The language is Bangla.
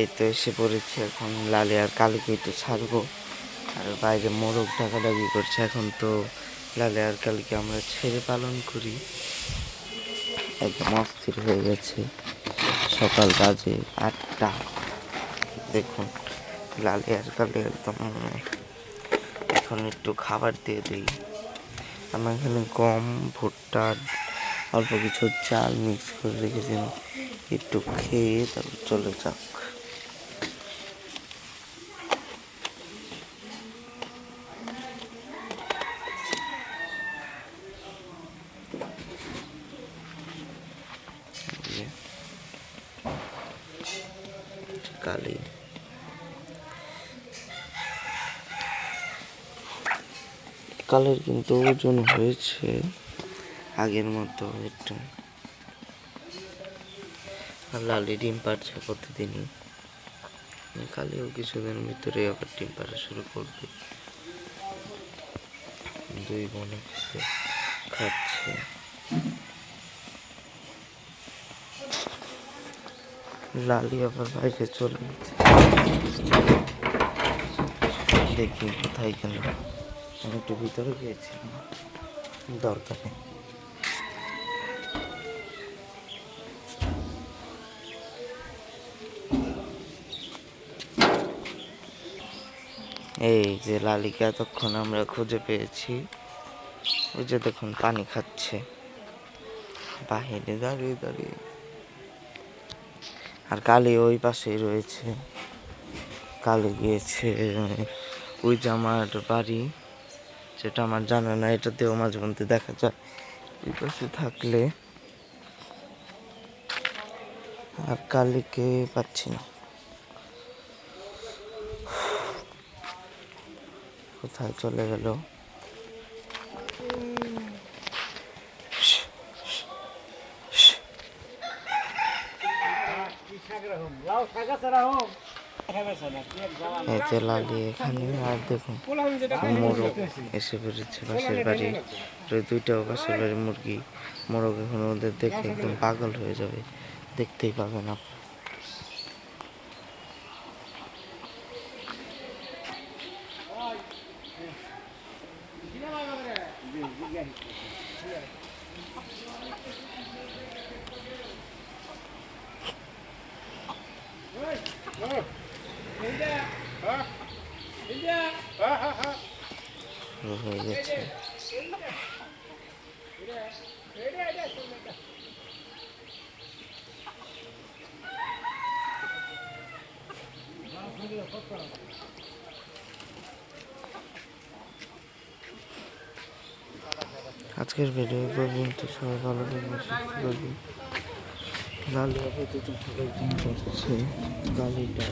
এই তো এসে পড়েছে এখন। লালে আর কালীকে একটু ছাড়বো। আর বাইরে মোরগ ডাকাডাকি করছে। এখন তো লালে আর কালীকে আমরা ছেড়ে পালন করি। একদম অস্থির হয়ে গেছে। সকাল বাজে আটটা। দেখুন, লালে আর কালে একদম এখন একটু খাবার দিয়ে দিই। আমরা এখানে গম, ভুট্টা, অল্প কিছু চাল মিক্স করে রেখেছিলাম একটু খেয়ে তারপর চলে যাক এই যে। কালি। কালের কিন্তু ওজন হয়েছে আগের মতো একটু। আর লালি ডিম পাচ্ছে প্রতিদিনই। কালিও কিছুদিনের ভিতরে আবার ডিম পাড়া শুরু করবে। দুই বোন খাচ্ছে। লালি আবার বাইরে চলে গেছে। দেখি কোথায় গেল। আমি একটু ভিতরে গিয়েছিলাম। দরকার নেই। এই যে লালিকা এতক্ষণ আমরা খুঁজে পেয়েছি, ওই যে দেখুন, পানি খাচ্ছে। বাহিরে দাঁড়িয়ে দাঁড়িয়ে। আর কালি ওই পাশেই রয়েছে। কালি গিয়েছে ওই যে আমার বাড়ি, সেটা আমার জানা না এটাতেও মাঝে মধ্যে দেখা যায়। ওই পাশে থাকলে আর কালিকে পাচ্ছি না। কোথায় চলে গেল? এই যে লালি এখানে, আর দেখুন মোরগ এসে পড়েছে পাশের বাড়ি। দুইটাও পাশের বাড়ির মুরগি, মোরগ এখন ওদের দেখে একদম পাগল হয়ে যাবে, দেখতেই পাবেন আপনি শুরু হয়ে গেছে আজকের ভিডিও পর্যন্ত সবাই ভালো থাকবেন সুস্থ আপাতত করছে গালিটা।